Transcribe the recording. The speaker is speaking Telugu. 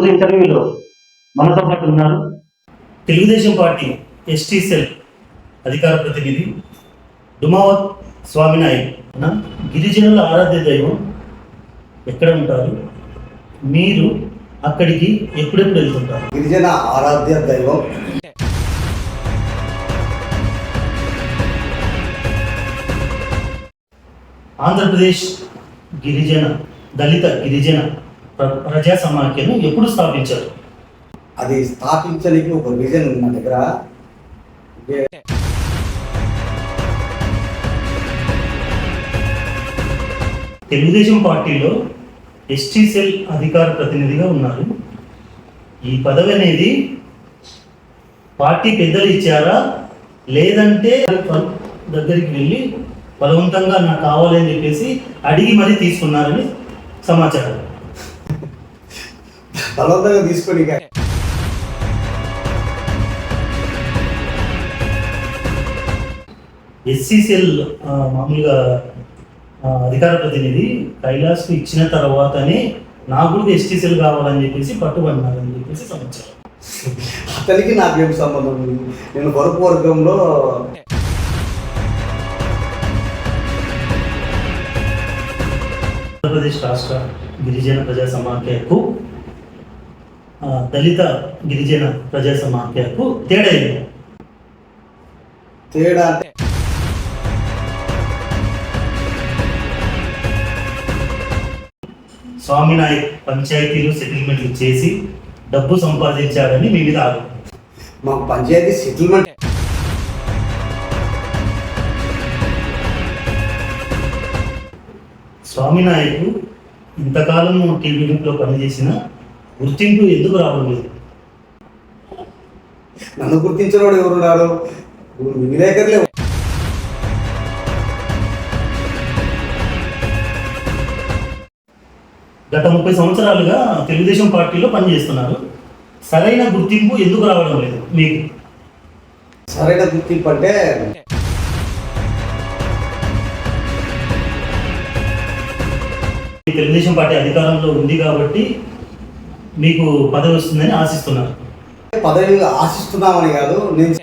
ఈరోజు ఇంటర్వ్యూలో మనతో పాటు ఉన్నారు. తెలుగుదేశం పార్టీ ఎస్టీ సెల్ అధికార ప్రతినిధి డుమావత్ స్వామినాయక్ అన్న గిరిజనుల ఆరాధ్య దైవం ఎక్కడ ఉంటారు? మీరు అక్కడికి ఎప్పుడెప్పుడు వెళ్తుంటారు? గిరిజన ఆరాధ్య దైవం. ఆంధ్రప్రదేశ్ గిరిజన దళిత గిరిజన ప్రజా సమాఖ్యను ఎప్పుడు స్థాపించారు? అది స్థాపించడానికి ఒక రీజన్ ఉంది నా దగ్గర. తెలుగుదేశం పార్టీలో ఎస్టీ సెల్ అధికార ప్రతినిధిగా ఉన్నారు. ఈ పదవి అనేది పార్టీ పెద్దలు ఇచ్చారా? లేదంటే దగ్గరికి వెళ్ళి బలవంతంగా నాకు కావాలని చెప్పేసి అడిగి మరీ తీసుకున్నారని సమాచారం. బలవంతంగా తీసుకొని ఇక ఎస్సీ సెల్ ఆ, మామూలుగా అధికార ప్రతినిధి కైలాస్కు ఇచ్చిన తర్వాతనే నాకు కూడా ఎస్టీ సెల్ కావాలని చెప్పేసి పట్టుబడినారని చెప్పేసి సమాచారం. అతనికి నాకేం సంబంధం? ఉంది నేను వరకు వర్గంలో ఆంధ్రప్రదేశ్ రాష్ట్ర గిరిజన ప్రజా సమాఖ్యకు దళిత గిరిజన ప్రజా సమాఖ్యకు తేడా ఏంటి? తేడా అంటే స్వామినాయక్ పంచాయతీలు సెటిల్మెంట్లు చేసి డబ్బు సంపాదించాడని మీ మీద మాకు పంచాయతీ సెటిల్మెంట్ స్వామినాయకు ఇంతకాలం టీవీలో పనిచేసిన గుర్తింపు ఎందుకు రావడం లేదు? నన్ను గుర్తించిన వాడు ఎవరున్నాడు విలేకరులే. గత ముప్పై సంవత్సరాలుగా తెలుగుదేశం పార్టీలో పనిచేస్తున్నారు. సరైన గుర్తింపు ఎందుకు రావడం లేదు మీకు? సరైన గుర్తింపు అంటే తెలుగుదేశం పార్టీ అధికారంలో ఉంది కాబట్టి మీకు పదవి వస్తుందని ఆశిస్తున్నారు. పదవి ఆశిస్తున్నామని కాదు నేను